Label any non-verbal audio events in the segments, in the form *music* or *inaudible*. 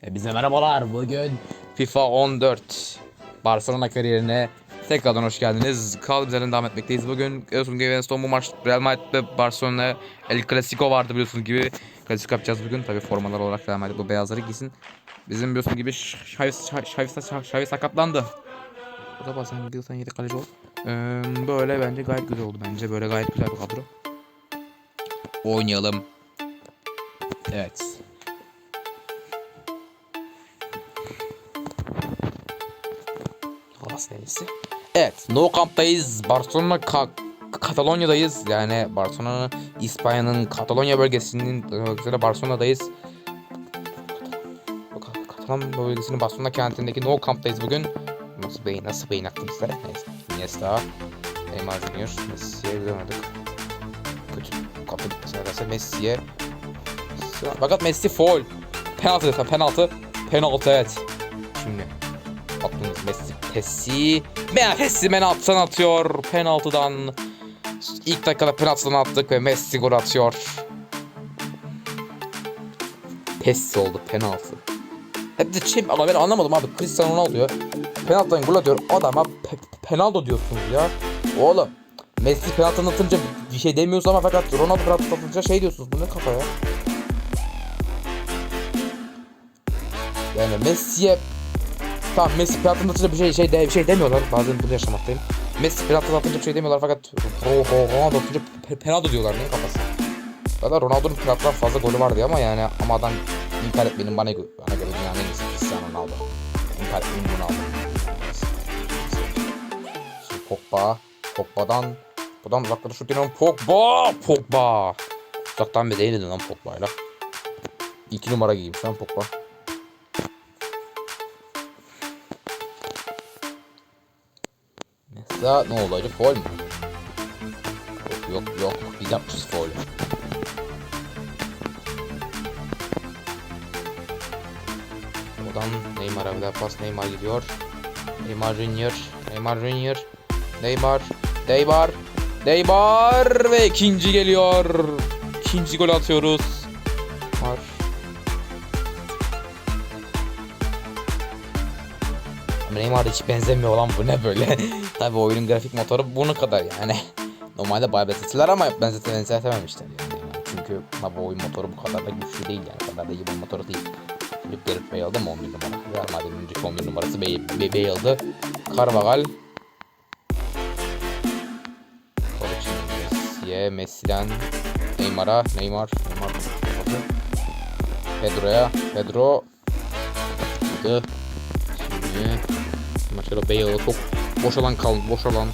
Hepinize merhabalar. Bugün FIFA 14 Barcelona kariyerine tekrardan hoş geldiniz. Kaldığımız yerden devam etmekteyiz. Bugün biliyorsunuz gibi son bu maç Real Madrid ve Barcelona El Clasico vardı biliyorsunuz gibi. Klasik yapacağız bugün. Tabi formalar olarak Real Madrid bu beyazları giysin. Bizim biliyorsunuz gibi Xavi sakatlandı. O da bazen gidiyorsan yedek kaleci ol. Ee, böyle bence gayet güzel oldu. Bence böyle gayet güzel bir kadro. Oynayalım. Evet. Neresi? Evet, Nou Camp'tayız. Barcelona Ka- Katalonya'dayız. Yani Barcelona İspanya'nın Katalonya bölgesinin üzere Barcelona'dayız. Ka- Katalan bölgesinin Barcelona kentindeki Nou Camp'tayız bugün. Nasıl beyin, nasıl beyin aktı bizlere? Neyse. Iniesta, Neymar Junior, Messi'ye gidemedik. Kötü kapı mesela Messi'ye. Fakat Messi foul. Penaltı, penaltı. Penaltı evet. Şimdi Attığımız Messi Messi. Messi penaltıdan atıyor. Penaltıdan ilk dakikada penaltıdan attık ve Messi gol atıyor. Messi oldu penaltı. Hep de şey ama ben anlamadım abi. Cristiano Ronaldo penaltıdan gol atıyor. Adama pe penaltı diyorsunuz ya. Oğlum Messi penaltıdan atınca bir şey demiyoruz ama fakat Ronaldo penaltıdan atınca şey diyorsunuz. Bu ne kafa ya? Yani Messi'ye Tamam Messi penaltı atınca bir şey şey de, bir şey demiyorlar. Bazen bunu yaşamaktayım. Messi penaltı atınca bir şey demiyorlar fakat Ro- Ronaldo atınca pe- penaltı diyorlar ne kafası. Zaten Ronaldo'nun penaltıdan fazla golü vardı ama yani ama adam inkar etmenin bana, bana göre dünyanın en iyisi Cristiano Ronaldo. İnkar etmenin Ronaldo. Pogba. Pogba'dan Buradan uzaklara şut deniyorum. Pogba! Pogba! Uzaktan bir değildi lan Pogba'yla. İki numara giyeyim şu an Pogba. Mesela ne olacak? Foul mü? Yok yok yok. Biz yapmışız foul. Oradan Neymar'a bir daha pas. Neymar gidiyor. Neymar Junior. Neymar Junior. Neymar. Neymar. Neymar ve ikinci geliyor. İkinci gol atıyoruz. Neymar hiç benzemiyor lan bu ne böyle. *laughs* Tabi oyunun grafik motoru bunu kadar yani. Normalde bayağı benzetirler ama benzete benzetememişler yani. Çünkü tabi oyun motoru bu kadar da güçlü değil yani. O kadar da iyi bir motoru değil. Şimdi Gareth Bale'da mı 11 numara? Real Madrid'in önceki 11 numarası Bale, Bale, Bale'dı. Carvajal. Messi'ye, Messi'den Neymar'a, Neymar, Neymar. Pedro'ya, Pedro. Şimdi Şimdi Mesela Bale çok boş alan kaldı. Boş alan.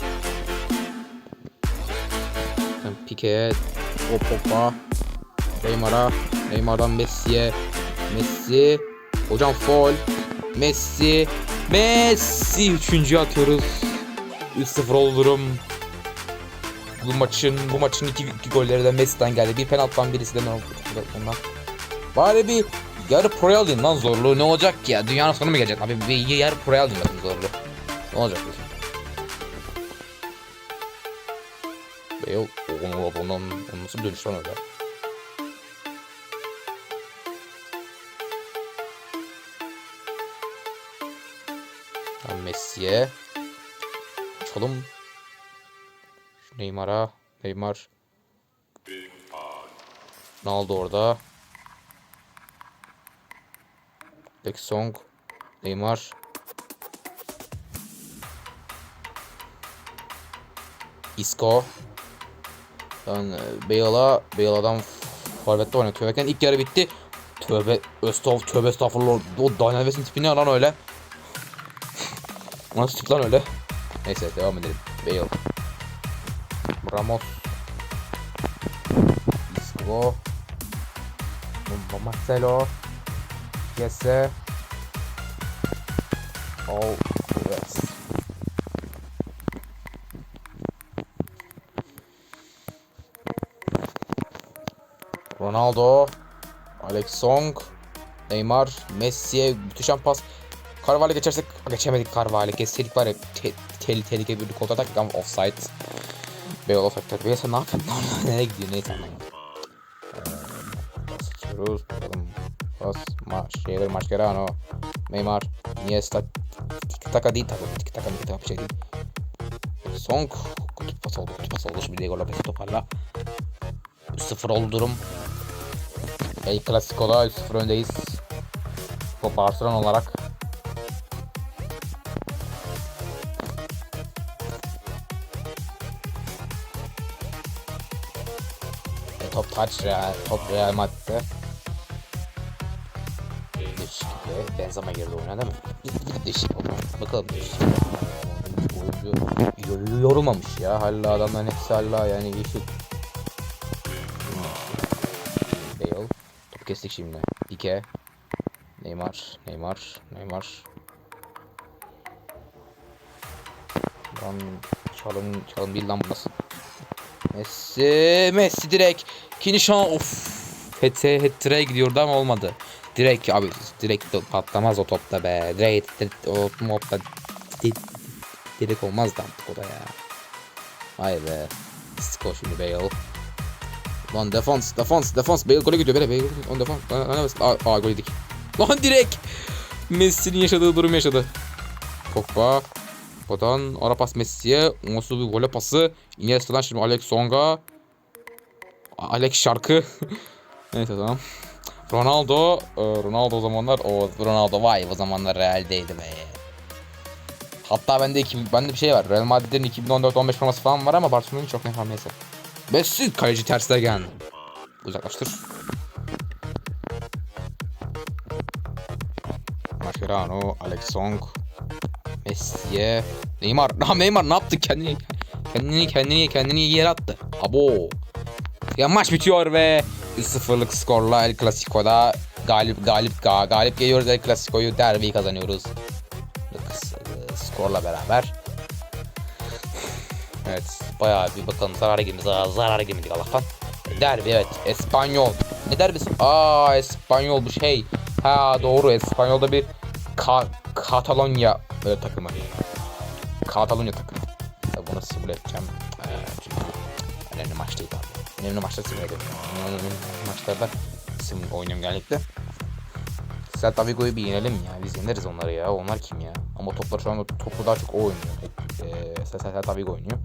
Pique'ye. O Pogba. Neymar'a. Neymar'dan Messi'ye. Messi. Hocam foul. Messi. Messi. Üçüncü atıyoruz. 3-0 oldu durum. Bu maçın bu maçın iki, iki golleri de Messi'den geldi. Bir penaltıdan birisi de ondan. Bari bir yarı pro'ya alayım lan zorluğu ne olacak ki ya? Dünyanın sonu mu gelecek abi? Bir yarı pro'ya alayım bakın zorluğu. Ne olacak bu? Onu ondan onu nasıl dönüş lan öyle? Tam Messi'ye. Açalım. Neymar'a. Neymar. Ne oldu orada? Back Song. Neymar. Isco. Ben e, Bale'a Bale'dan forvette oynatıyorken ilk yarı bitti. Tövbe Östov tövbe estağfurullah. O Daniel West'in tipi ne lan öyle? *laughs* Nasıl tip lan öyle? Neyse devam edelim. Bale. Ramos. Isco. Marcelo. Jesse. Oh, yes. Ronaldo, Alex Song, Neymar, Messi'ye müthişem pas. Carvalho geçersek geçemedik Carvalho. Geçseydik var ya te, te, tehlike bir kontratak ama offside. Offside. Bale sen ne yapıyorsun? *laughs* Nereye gidiyor neyse. Ee, basıyoruz bakalım. Pas. Ma şeyler Mascherano. Neymar. Iniesta. Tiki taka değil tabii. Tiki taka tiki taka bir şey değil. Song. Kötü pas oldu. Kötü pas oldu. Şimdi Diego Lopez toparla. 3-0 oldu durum. El Clasico'da 3-0 öndeyiz. Bu Barcelona olarak. E, top touch Real, top Real Madrid'de. Benzema girdi oyuna değil mi? Değişik oldu. Bakalım değişik. Oyuncu yor- yorulmamış ya. Hala adamların hepsi hala yani yeşil. Bale. Topu kestik şimdi. Pique. Neymar. Neymar. Neymar. Lan çalın çalın bir lan bu nasıl? Messi. Messi direkt. İkinci şan. Of. Hete hetre gidiyordu ama olmadı. Direkt abi direkt patlamaz o topta be. Direkt, direkt o topta di- direkt olmaz da artık o da ya. Vay be. Sko şimdi Bale. Lan defans, defans, defans. Bale gole gidiyor. Bale, Bale. On defans. Lan, lan, lan. Aa, aa gol yedik. Lan direkt. Messi'nin yaşadığı durum yaşadı. Pogba. Buradan ara pas Messi'ye. Nasıl bir gole pası. Iniesta'dan şimdi Alex Songa. Alex şarkı. *laughs* Neyse tamam. Ronaldo. e, Ronaldo o zamanlar. O Ronaldo vay o zamanlar Real'deydi be. Hatta bende iki, bende bir şey var. Real Madrid'in 2014-15 forması falan var ama Barcelona'nın çok ne neyse. Messi kaleci Ter Stegen. Uzaklaştır. Mascherano, Alex Song, Messi'ye, Neymar. *laughs* Ha Neymar ne yaptı kendini? Kendini kendini kendini yere attı. Abo. Ya maç bitiyor ve 3-0'lık skorla El Clasico'da galip galip ga, galip geliyoruz El Clasico'yu derbiyi kazanıyoruz. Skorla beraber. Evet bayağı bir bakalım zarara girmiş zarar, girmedik Allah'tan. Derbi evet Espanyol. Ne derbisi? Aa Espanyol bu şey. Ha doğru Espanyol'da bir Ka Katalonya e, takımı. Katalonya takımı. Bunu simüle edeceğim. Önemli maçları simüle ediyorum. Önemli maçlarda simüle oynuyorum genellikle. Celta Vigo'yu bir yenelim ya. Biz yeneriz onları ya. Onlar kim ya? Ama toplar şu anda topu daha çok o oynuyor. Ee, Celta Vigo oynuyor.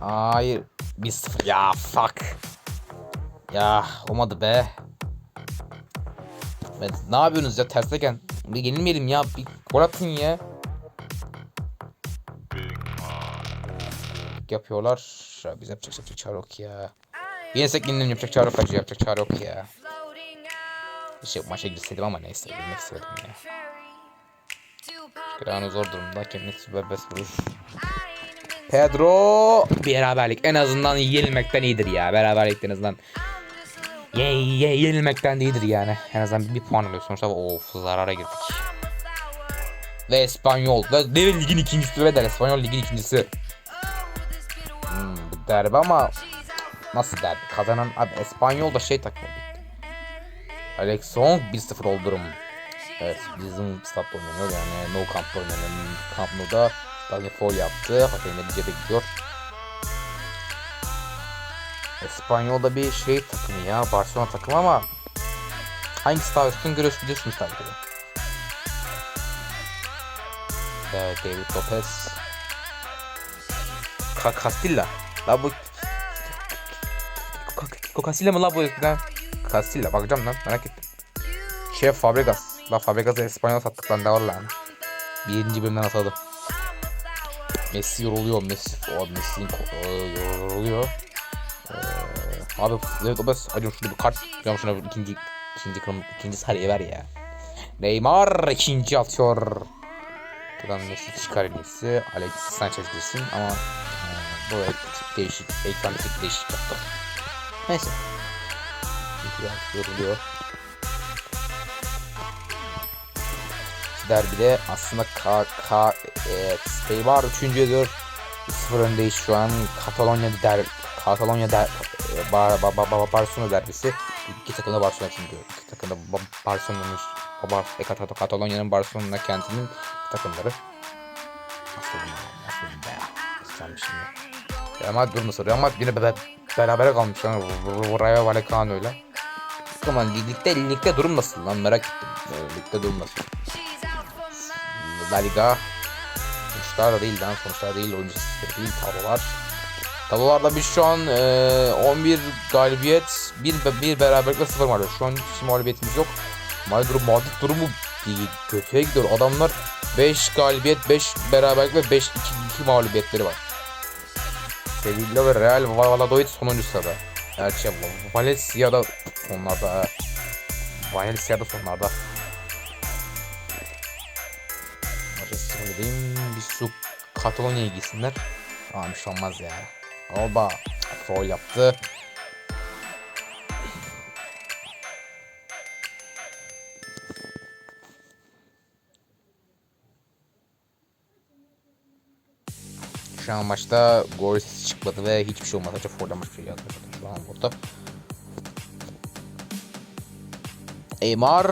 Hayır. 1-0. Ya fuck. Ya olmadı be. Evet, ne yapıyorsunuz ya tersteken? Bir yenilmeyelim ya. Bir gol atın ya. Yapıyorlar. Ya biz yapacak yapacak çare yok ya. Yensek yenilelim yapacak çare yok acı yapacak çare yok ya. İşte maça girseydim ama neyse girmek istedim ya. Grano zor durumda. Kendisi bebes vuruş. Pedro beraberlik en azından yenilmekten iyidir ya. Beraberlik en azından ye, ye, yenilmekten de iyidir yani. En azından bir puan alıyor sonuçta. Of zarara girdik. Ve Espanyol. Ve devir ligin ikincisi ve der. Espanyol ligin ikincisi. Derbi ama nasıl derbi? Kazanan abi Espanyol da şey takımı bitti. Alex Song 1-0 oldu durum. Evet bizim statta oynanıyor yani No Camp'ta oynanıyor. Camp Nou'da Dalga foul yaptı. Hakem Cebe gidiyor. İspanyol'da bir şey takımı ya. Barcelona takımı ama hangisi daha üstün görüyorsunuz biliyorsunuz tabii. Evet David Lopez. Ka Castilla. La bu Castilla mı la bu? Castilla bakacağım lan merak ettim. Şef Fabregas. La Fabregas'a İspanyol sattık lan ne var lan. Birinci bölümden atladım. Messi yoruluyor. Messi, o Messi e, yoruluyor. Ee, abi evet o bas. Acım şurada bir kart. Hocam şuna ikinci ikinci kırm ikinci sarıya ver ya. Neymar ikinci atıyor. Buradan Messi çıkar en iyisi. Alexis Sanchez girsin ama e, bu ek, değişik. Tık değişik yaptı. Neyse. Artık yoruluyor. derbide aslında K, K evet, Neymar 3. ediyor. 0 öndeyiz şu an. Katalonya der Katalonya der e, Bar, Bar, Bar, Bar, Barcelona derbisi. İki takım da Barcelona çünkü. İki takım da Ba- Barcelona'nın Bar, e, Kat- Katalonya'nın Barcelona kentinin takımları. Real Madrid durması. Real Madrid yine bebe berabere kalmış lan Rayo Vallecano öyle. Ama ligde, ligde durum nasıl lan merak ettim. Ee, Ligde durum nasıl? La Liga sonuçlar değil lan sonuçlar değil oyuncu değil tablolar. Tablolarda biz şu an e, 11 galibiyet, 1, bir beraberlikle 0 var. Şu an hiç mağlubiyetimiz yok. Madrid Madrid durumu bir kötüye gidiyor. Adamlar 5 galibiyet, 5 beraberlik ve 5 2, 2 mağlubiyetleri var. Sevilla ve Real Valladolid sonuncu sırada. Gerçi Valencia da sonlarda. ha. Valencia da sonlarda. Maça sıfırlayayım. Bir su Katalonya'ya gitsinler. Tamam şey olmaz ya. Oba. Foul yaptı. Şu an maçta gol çıkmadı ve hiçbir şey olmadı. Sadece forlamış bir şey yazdı. Şu an burada. Neymar,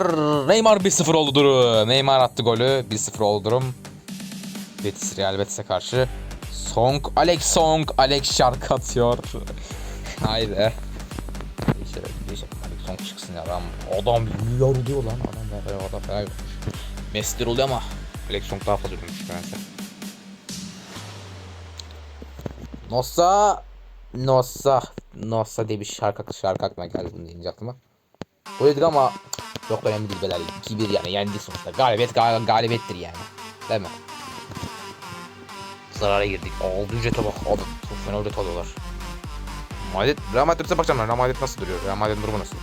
Neymar 1-0 oldu durum. Neymar attı golü. 1-0 oldu durum. Betis Real Betis'e karşı. Song, Alex Song, Alex şarkı atıyor. *laughs* Haydi. Değişelim, değişelim. Alex Song çıksın ya adam. Adam yoruluyor lan. Adam adam yorulmuş. Messi de oluyor ama Alex Song daha fazla yorulmuş nedense. Nossa Nossa Nossa diye bir şarkı şarkı aklıma geldi bunu deyince aklıma. Böyledik ama çok önemli değil beyler. 2-1 yani yendi sonuçta. Galibiyet gal galibiyettir yani. Değil mi? Zarara girdik. Aldı ücrete bak. Abi çok fena ücret alıyorlar. Real Madrid'e bakacağım. Real Madrid nasıl duruyor? Real Madrid'in durumu nasıl?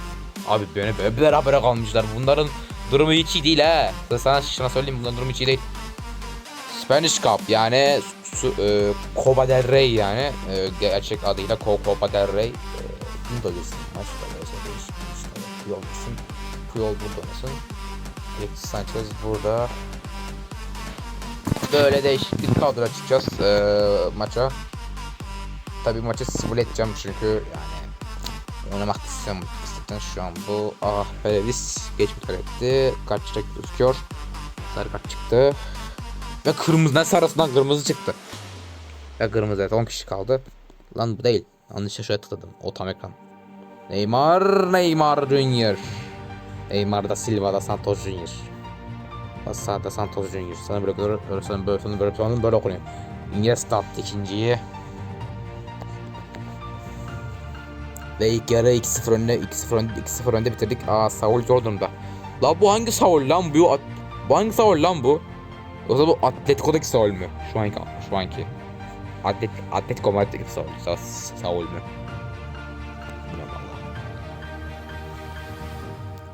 Abi böyle böyle beraber kalmışlar. Bunların durumu hiç iyi değil ha. Sana, sana söyleyeyim bunların durumu hiç iyi değil. Spanish Cup yani su, e, Copa del Rey yani e, gerçek adıyla Co- Copa del Rey. E, bunu da bilsin. Maç da işte. Puyol bilsin. Puyol burada oynasın. Alexis Sanchez burada. Böyle değişik bir kadro çıkacağız e, maça. Tabii maçı simüle edeceğim çünkü yani oynamak istiyorum istedim şu an bu ah Pelevis geç bir etti kaç gözüküyor sarı kart çıktı ve kırmızı ne sarısından kırmızı çıktı. Ve kırmızı evet 10 kişi kaldı. Lan bu değil. Yanlış şuraya tıkladım. O tam ekran. Neymar, Neymar Junior. Neymar da Silva da Santos Junior. Da da Santos Junior. Sana böyle böyle böyle sana böyle sana böyle böyle, böyle okunuyor. Iniesta attı ikinciyi. Ve ilk yarı 2-0 önde 2-0 önde 2-0 önde bitirdik. Aa Saul Jordan'da. La bu hangi Saul lan bu? Bu hangi Saul lan bu? Yoksa bu Atletico'daki Saul mü? Şu anki, şu anki. Atlet, Atletico Madrid'deki Saul. Sa Saul.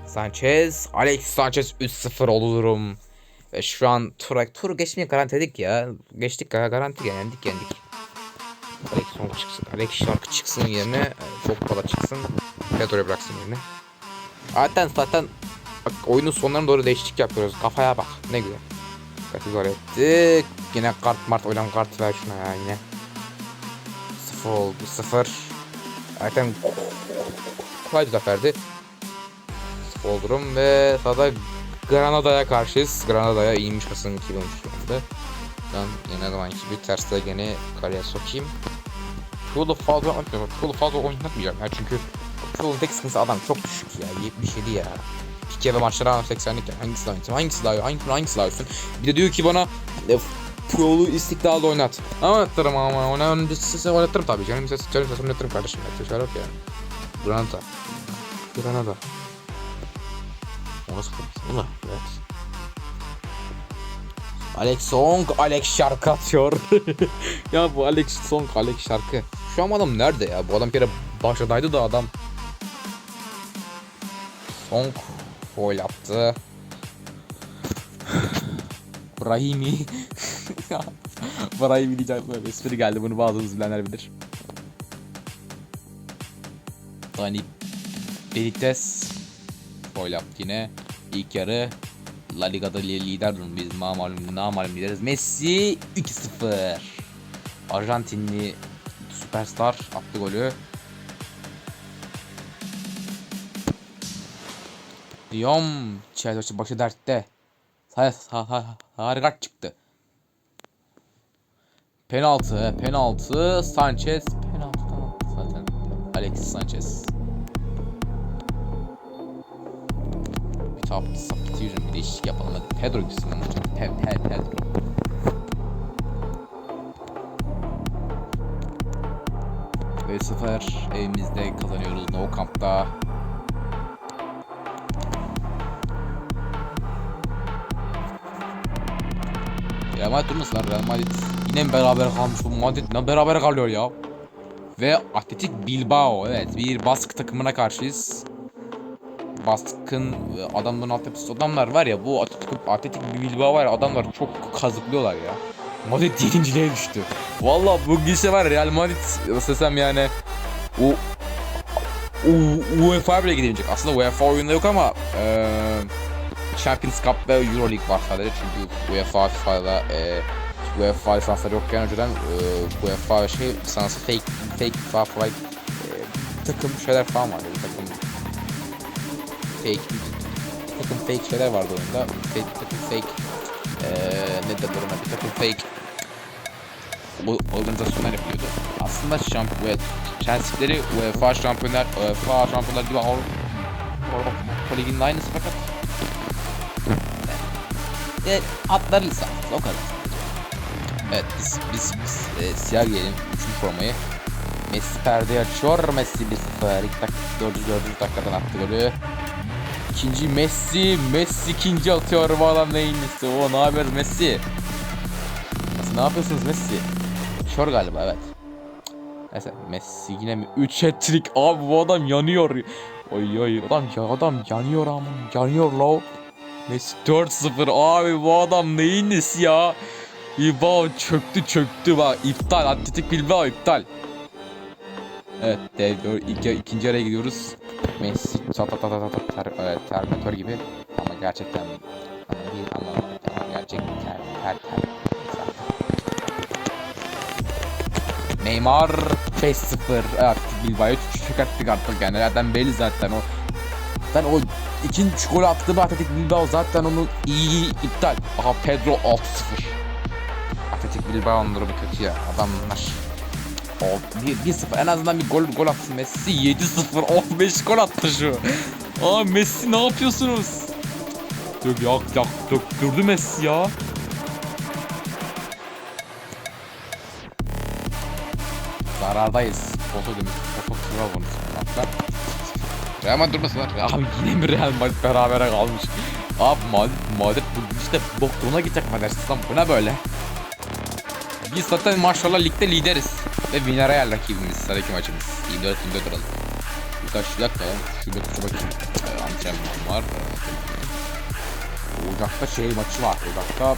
Sanchez, Alex Sanchez 3-0 oldu durum. Ve şu an tur, tur geçmeye garantiledik ya. Geçtik garanti yendik yendik. Alex son çıksın. Alex şarkı çıksın yerine. e, Çok kolay çıksın. Pedro'ya bıraksın yerine. Zaten zaten bak, oyunun sonlarına doğru değişiklik yapıyoruz. Kafaya bak. Ne güzel. Kategori ettik. Yine kart mart oynan kart ver şuna ya yine. Sıfır oldu sıfır. Zaten kolay bir zaferdi. Sıfır oldu durum ve sırada Granada'ya karşıyız. Granada'ya iyiymiş Kasım 2013 yılında. Ben yine zaman gibi terste gene kaleye sokayım. Puyol'u fazla oynatmıyorum. Puyol'u fazla oynatmayacağım ya çünkü Puyol'un tek sıkıntısı adam çok düşük ya. 77 ya. Pike ve maçlara 80'lik ya. Hangisi daha iyi? Hangisi daha iyi? Hangisi, hangisi daha üstün? Bir de diyor ki bana e, Puyol'u istiklal oynat. Oynatırım ama oynatırım. Size oynatırım tabii. Canım ses, canım ses oynatırım kardeşim. Şey yok ya. Granada. Granada. O nasıl Bu ne? Evet. Alex Song, Alex şarkı atıyor. *laughs* ya bu Alex Song, Alex şarkı. Şu an adam nerede ya? Bu adam bir kere başladaydı da adam. Song foul yaptı. Brahimi. *laughs* Brahimi diyeceğim espri geldi bunu bazımız bilenler bilir. Dani Benitez foul yaptı yine. İlk yarı La Liga'da li- lider durum. Biz malum namalum lideriz. Messi 2-0. Arjantinli süperstar attı golü. Diyorum Chelsea başı dertte. Sa sa sa harika çıktı. Penaltı, penaltı. Sanchez penaltı zaten. Alexis Sanchez. Bir tap substitution bir değişiklik yapalım hadi. Pedro gitsin ama. Pe Pe Pedro. Ve 0 evimizde kazanıyoruz No Camp'ta. Madrid durmasın lan Real Madrid yine beraber kalmış bu Madrid ne beraber kalıyor ya. Ve Atletik Bilbao evet bir Bask takımına karşıyız. Baskın e, adamların altyapısı adamlar var ya bu Atletik, Atletik Bilbao var ya adamlar çok kazıklıyorlar ya. Madrid 7. düştü. Valla bu gişe var Real Madrid nasıl desem yani o U- UEFA bile gidemeyecek. Aslında UEFA oyunda yok ama eee Champions Cup ve Euroleague var sadece çünkü UEFA FIFA'da e, UEFA lisansları yokken önceden e, UEFA şey lisansı fake fake FIFA falan e, takım şeyler falan vardı. Bir takım fake bir takım fake şeyler vardı oyunda. Fake takım fake e, ne derler ona? Bir takım fake bu organizasyonlar yapıyordu. Aslında şampiyon Chelsea'leri UEFA şampiyonlar UEFA şampiyonlar gibi Avrupa Ligi'nin aynısı fakat e, atlar lisans o kadar. Evet biz biz, biz e, siyah giyelim 3. formayı. Messi perdeyi açıyor. Messi 1-0. İlk dak 4. 4. dakikadan attı golü. İkinci Messi. Messi ikinci atıyor. Bu adam neyin? O ne haber Messi? Messi ne yapıyorsunuz Messi? Şor galiba evet. Neyse Messi yine mi? 3 hat-trick. Abi bu adam yanıyor. Oy oy adam ya adam yanıyor ama yanıyor lo. Messi 4-0 abi bu adam neyin nesi ya? Bilbao çöktü çöktü bak iptal Atletik Bilbao iptal. Evet dev iki, ikinci araya gidiyoruz. Messi ta ta ta ta ta ta ter, evet, Terminator gibi ama gerçekten ama değil ama, ama gerçekten ter ter ter. Neymar 5-0 evet Bilbao'yu çökerttik artık yani nereden belli zaten o ben o ikinci gol attığım Atletik Bilbao zaten onu iyi iptal. Aha Pedro 6-0. Atletik Bilbao'nun durumu kötü ya. Adamlar 1-0 en azından bir gol gol atsın Messi 7-0 15 gol attı şu. Aa Messi ne yapıyorsunuz? Dök yak yak döktürdü Messi ya. Zarardayız. Foto demiş. Foto tura olmuş. Real Madrid. Abi yine mi Real Madrid berabere kalmış? Abi Madrid, Madrid işte bokluğuna gidecek Madrid lan bu ne böyle? Biz zaten maşallah ligde lideriz. Ve Villarreal rakibimiz sıradaki maçımız. 24 24 Aralık. Birkaç dakika şu bir şu bakayım. Ee, var. Ocak'ta şey maçı var. Ocak'ta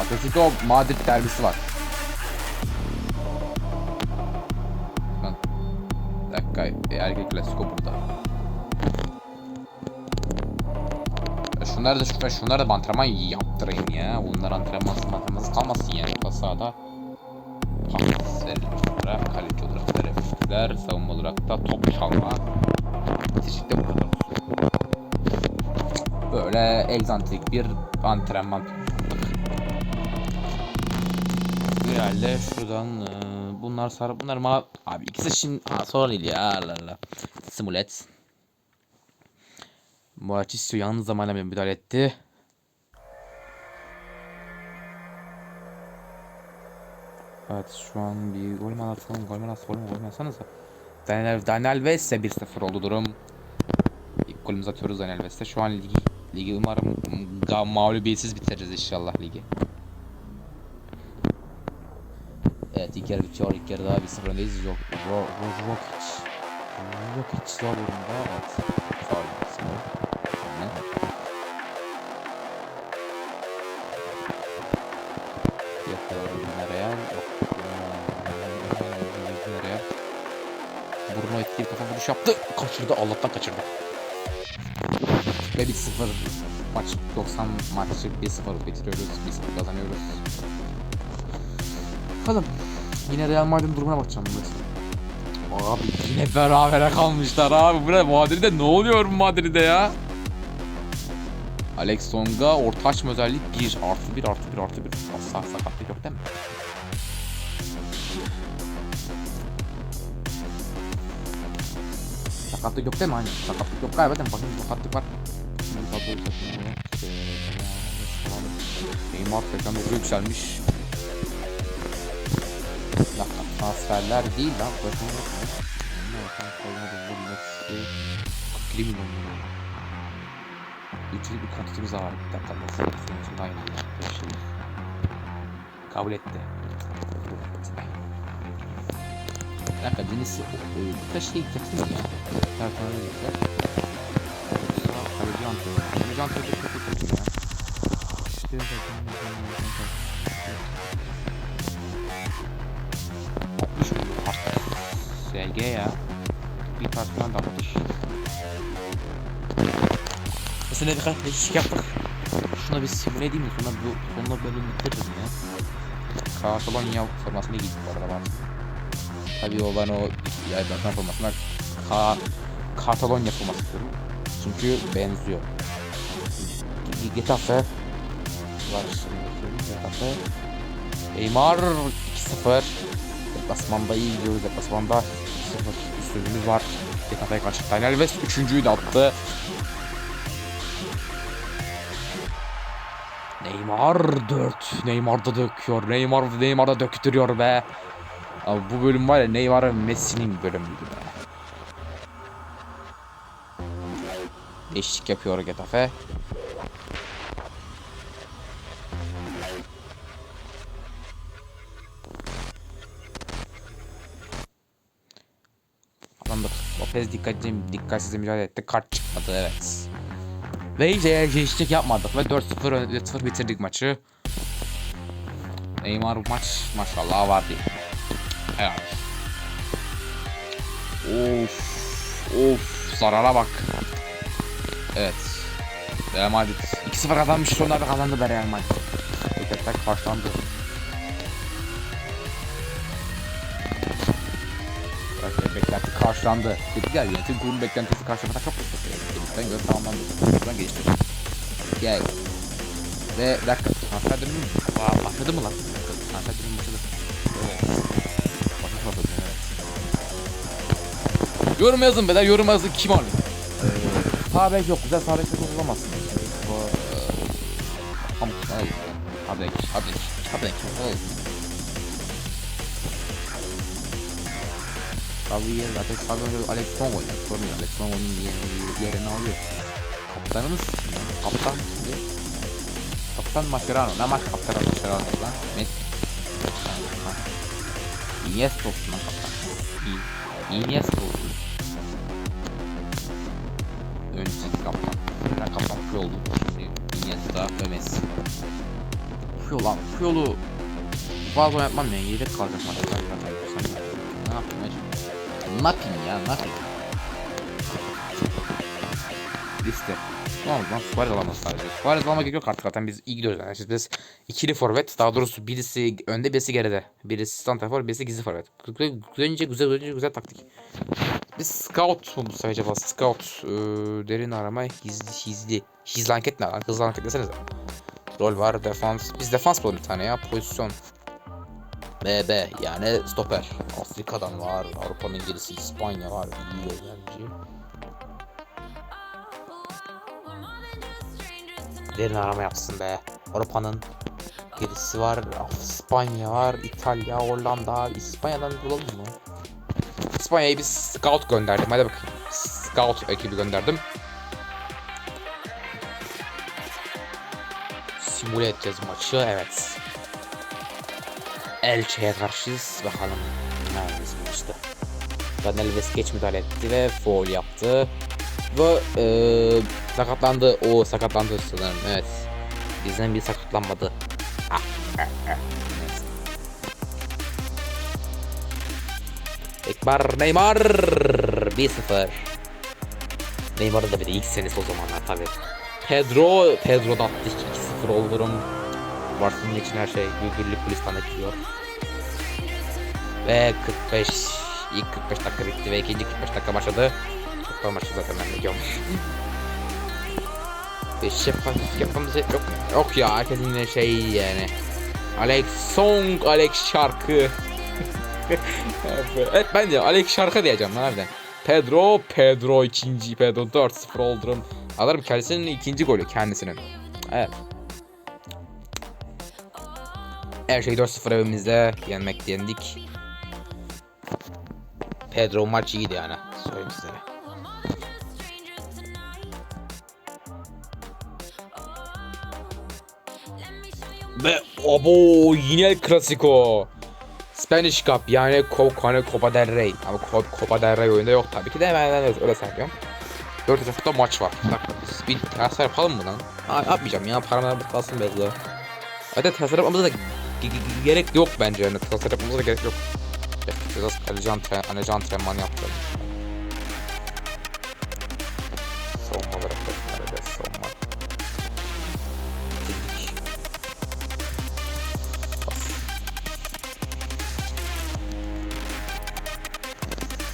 Atletico Madrid derbisi var. Lan. Dakika. E, Erkek Klasiko burada. Ya Şunlar da şunlar, şunlar da antrenman yaptırayım ya. Bunlar antrenmansız antrenmansız kalmasın yani. Orta sahada pas şunlara. Kaleci olarak verebilirler. Savunma olarak da top çalma. Bitişikte bu kadar olsun. Böyle egzantrik bir antrenman. Herhalde şuradan e, bunlar sarı bunlar ma abi ikisi şimdi ha, sonra değil ya Allah Allah. Simulet. Muaçisio yalnız zamanla müdahale etti. Evet şu an bir gol mü atalım gol mü atalım gol mü atsanıza. Daniel, Daniel West'e 1-0 oldu durum. İlk golümüzü atıyoruz Daniel West'e. Şu an ligi, ligi umarım mağlubiyetsiz bitiririz inşallah ligi. Evet ilk yarı bitiyor. İlk yarı daha bir sıfır öndeyiz. Yok. Ro Ro Rokic. Rokic zor durumda. Evet. Faul. Vuruş yaptı. Kaçırdı. Allah'tan kaçırdı. Ve 1-0 maç 90 maçı 1-0 bitiriyoruz. 1-0 kazanıyoruz. Bakalım. Yine Real Madrid'in durumuna bakacağım burada. Abi yine berabere kalmışlar abi. Bu ne Madrid'de ne oluyor bu Madrid'de ya? Alex Songa orta açma özelliği 1 artı 1 artı 1 artı 1. Asla sakatlık Sakatlık yok değil mi? Hani sakatlık yok galiba değil mi? Bakın sakatlık var. Takımına. Neymar tekrar hızlı yükselmiş. Dakika transferler değil lan. Bakın yok mu? Neymar sen koymadın bu Messi. 40 milyon euro. Üçlü bir kontratımız da var. Bir dakika için aynı. Beş yıl. Kabul etti. Bir dakika Deniz'i birkaç şey getirsin ya. Personel getir. Yoksa kaleci antrenörü. Kaleci antrenörü kötü ya. İşte zaten artık. SG ya. Bir personel de almış. Mesela birkaç değişik yaptık. Şuna bir simüle edeyim mi? Sonra bu sonuna bölüm bitiririm ya. Katalonya formasını giydik bu arada ben. Tabii o ben o Batman formasına Ka Katalonya forması istiyorum. Çünkü benziyor. Getafe var. Getafe. Neymar 2-0. Deplasmanda iyi gidiyoruz. Deplasmanda 2-0 üstünlüğümüz var. Getafe'ye karşı Daniel West 3.'yü de attı. Neymar 4. Neymar da döküyor. Neymar Neymar da döktürüyor be. Abi bu bölüm var ya Neymar ve Messi'nin bölümüydü be. Değişiklik yapıyor Getafe. Adamda Lopez dikkatli, dikkatsiz mücadele etti. Kart çıkmadı evet. Ve hiç değişiklik yapmadık ve 4-0 4-0 bitirdik maçı. Neymar maç maşallah var değil. Evet. Of. Of. Zarara bak. Evet. Real Madrid 2-0 kazanmış sonra da kazandı be Real Madrid. Ötekler karşılandı. Belki beklenti karşılandı. Dedik ya yönetim kurulu beklentisi karşılamada çok yüksek. Ben göre tamamlandı. Buradan geçti. Gel. Ve bir dakika. Transfer dönümü mü? Aa, başladı mı lan? Transfer dönümü başladı. Yorum yazın beyler. Yorum yazın. Kim alıyor? Sağ bek yok. Güzel. Bu... Eee... Pamuk. Hayır. Sağ bek. Sağ bek. Sağ bek. Evet. Javier zaten sağ bek Alex Song oynar. Sorun. Alex Song onun yerini, alıyor. Kaptanımız? Kaptan şimdi. Kaptan Mascherano. Ne maç kaptan Mascherano lan? Messi. Ha. Iniesta olsun lan kaptan. Iniesta olsun. Puyol lan. Puyol'u fazla yapmam ya. Yedek kalacak maçlar. Ne yapayım hacım? Ne yapayım ya? Ne yapayım? Liste. Oldu lan? Suarez alamaz sadece. Suarez almak yok artık zaten biz iyi gidiyoruz yani. Şimdi biz ikili forvet daha doğrusu birisi önde birisi geride. Birisi santrafor birisi gizli forvet. Güzelince güzel güzel güzel taktik. Biz scout mu bu acaba? Scout ee, derin arama gizli gizli. Hizli anket ne? Hızlı anket desenize. Rol var defans. Biz defans bulalım bir tane ya. Pozisyon. BB yani stoper. Afrika'dan var. Avrupa'nın gerisi İspanya var. İyi öğrenci. Derin arama yapsın be. Avrupa'nın gerisi var. İspanya var. İtalya, Hollanda. İspanya'dan bulalım mı? İspanya'ya bir scout gönderdim. Hadi bakayım. Scout ekibi gönderdim. Simüle edeceğiz maçı. Evet. Elche'ye karşıyız. Bakalım neredeyiz maçta. Daniel West geç müdahale etti ve foul yaptı. Ve eee sakatlandı. O sakatlandı sanırım. Evet. Bizden bir sakatlanmadı. Ah, ah, ah. Neyse. Ekbar Neymar 1-0. Neymar'ın da bir de ilk senesi o zamanlar tabi. Pedro, Pedro da attı 2-0 olurum. Barcelona için her şey güllük gülistan'a gidiyor. Ve 45 ilk 45 dakika bitti ve ikinci 45 dakika başladı. Da maçı zaten ben biliyorum. Ve *laughs* şef yapmamız yok yok ya herkesin yine şey yani. Alex Song, Alex şarkı. *laughs* evet ben de Alex şarkı diyeceğim lan harbiden. Pedro, Pedro ikinci, Pedro 4-0 oldum. Alırım kendisinin ikinci golü kendisinin. Evet. Her şey 4-0 evimizde. Yenmek yendik. Pedro maç iyiydi yani. Söyleyeyim sizlere. Ve abo yine El Clasico. Spanish Cup yani Co hani Copa del Rey. Ama Co- Copa del Rey oyunda yok tabii ki de hemen hemen öyle sayıyorum. 4 Ocak'ta maç var. Biz bir transfer yapalım mı lan? Aa, yapmayacağım ya paramlar bu kalsın belli. Hadi transfer yapmamıza da gerek yok bence yani transfer yapmamıza da gerek yok. Biraz kaleci antren, aneci antrenman yaptım. Savunma bıraktık. Nerede savunma? Dedik.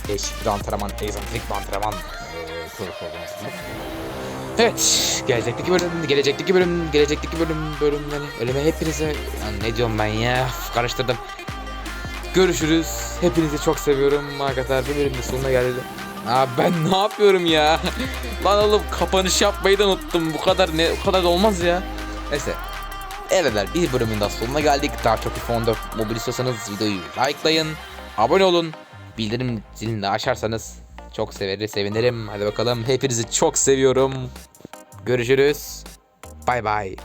Değişik bir antrenman, egzantrik bir antrenman. Ee, olduğumuz gibi. Evet, gelecekteki bölüm, gelecekteki bölüm, gelecekteki bölüm, bölümleri, ölüme hepinize, ya ne diyorum ben ya, karıştırdım. Görüşürüz, hepinizi çok seviyorum arkadaşlar, bir bölümün sonuna geldim. Aa ben ne yapıyorum ya? *laughs* Lan oğlum kapanış yapmayı da unuttum, bu kadar ne, bu kadar da olmaz ya. Neyse, Evet bir bölümün daha sonuna geldik. Daha çok fonda mobil istiyorsanız videoyu likelayın, abone olun, bildirim zilini açarsanız çok severiz, sevinirim. Hadi bakalım hepinizi çok seviyorum. Görüşürüz. Bay bay.